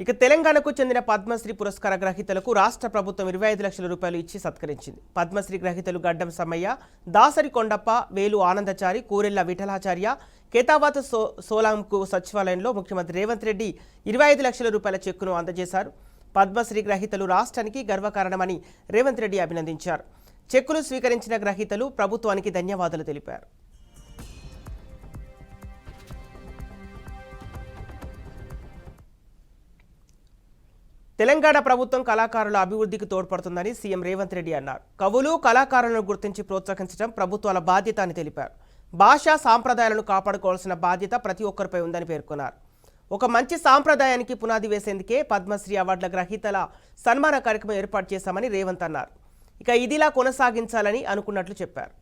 ఇక తెలంగాణకు చెందిన పద్మశ్రీ పురస్కార గ్రహీతలకు రాష్ట్ర ప్రభుత్వం ఇరవై ఐదు లక్షల రూపాయలు ఇచ్చి సత్కరించింది. పద్మశ్రీ గ్రహీతలు గడ్డం సమ్మయ్య దాసరి కొండప్ప వేలు ఆనందచారి కూరెళ్ళ విఠలాచార్య కేతావాత సో సోలాంకు సచివాలయంలో ముఖ్యమంత్రి రేవంత్ రెడ్డి ఇరవై ఐదు లక్షల రూపాయల చెక్కును అందజేశారు. పద్మశ్రీ గ్రహీతలు రాష్ట్రానికి గర్వకారణమని రేవంత్ రెడ్డి అభినందించారు. చెక్కులు స్వీకరించిన గ్రహీతలు ప్రభుత్వానికి ధన్యవాదాలు తెలిపారు. తెలంగాణ ప్రభుత్వం కళాకారుల అభివృద్ధికి తోడ్పడుతుందని సీఎం రేవంత్ రెడ్డి అన్నారు. కవులు కళాకారులను గుర్తించి ప్రోత్సహించడం ప్రభుత్వాల బాధ్యత అని తెలిపారు. భాషా సాంప్రదాయాలను కాపాడుకోవాల్సిన బాధ్యత ప్రతి ఒక్కరిపై ఉందని పేర్కొన్నారు. ఒక మంచి సాంప్రదాయానికి పునాది వేసేందుకే పద్మశ్రీ అవార్డుల గ్రహీతల సన్మాన కార్యక్రమం ఏర్పాటు చేశామని రేవంత్ అన్నారు. ఇక ఇదిలా కొనసాగించాలని అనుకున్నట్లు చెప్పారు.